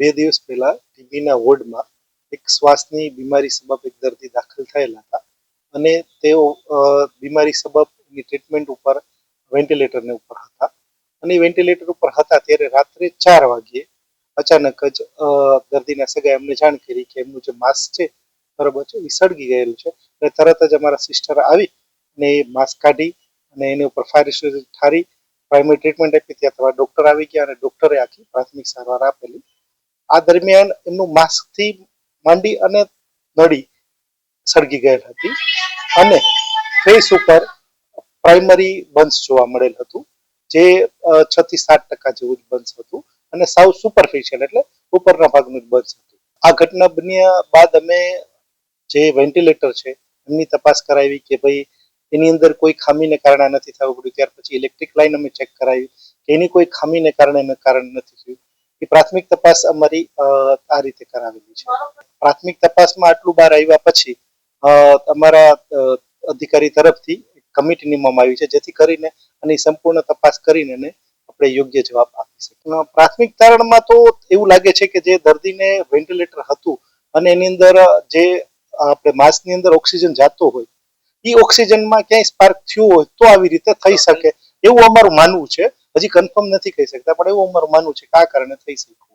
બે દિવસ પહેલા ટીબીના વોર્ડમાં એક શ્વાસની બીમારી સબબ એક દર્દી દાખલ થયેલા હતા. અને તેઓ બીમારી બીમારી સબબની ટ્રીટમેન્ટ ઉપર, વેન્ટિલેટરને ઉપર હતા. અને વેન્ટિલેટર ઉપર હતા ત્યારે રાત્રે ચાર વાગ્યે અચાનક જ દર્દીના સગાએ અમને જાણ કરી કે એમનું જે માસ્ક છે, બરાબર છે, એ સળગી ગયેલું છે. અને તરત જ અમારા સિસ્ટર આવી અને એ માસ્ક કાઢી અને એની ઉપર ફાયર ઠારી, પ્રાઇમરી ટ્રીટમેન્ટ આપી. ત્યાં તમારા ડૉક્ટર આવી ગયા અને ડૉક્ટરે આખી પ્રાથમિક સારવાર આપેલી. આ દરમિયાન એમનું માસ્કથી માંડી અને નળી સળગી ગયેલ હતી. અને ફેસ ઉપર પ્રાઇમરી બંસ જોવા મળેલ હતું, જે છ થી સાત ટકા જેવું જ બંસ હતું અને સાવ સુપરફિશિયલ એટલે ઉપરના ભાગનું જ બંસ હતું. આ ઘટના બન્યા બાદ અમે જે વેન્ટિલેટર છે, એમની તપાસ કરાવી કે ભાઈ એની અંદર કોઈ ખામીને કારણે નથી થવું પડ્યું. ત્યાર પછી ઇલેક્ટ્રિક લાઈન અમે ચેક કરાવી કે એની કોઈ ખામીને કારણે કારણ નથી થયું. એ પ્રાથમિક તપાસ અમારી આ રીતે કરાવેલી છે. પ્રાથમિક તપાસમાં આટલું બહાર આવ્યા પછી અમારા અધિકારી તરફથી કમિટી નિમવામાં આવી છે, જેથી કરીને આની સંપૂર્ણ તપાસ કરીને આપણે યોગ્ય જવાબ આપી શકીએ. પ્રાથમિક તારણમાં તો એવું લાગે છે કે જે દર્દીને વેન્ટિલેટર હતું અને એની અંદર જે આપણે માસ્કની અંદર ઓક્સિજન જાતો હોય એ ઓક્સિજનમાં ક્યાંય સ્પાર્ક થયું હોય તો આવી રીતે થઈ શકે એવું અમારું માનવું છે. હજી કન્ફર્મ નથી કહી શકતા, પણ એવું અમારું માનવું છે કે આ કારણે થઈ શકે.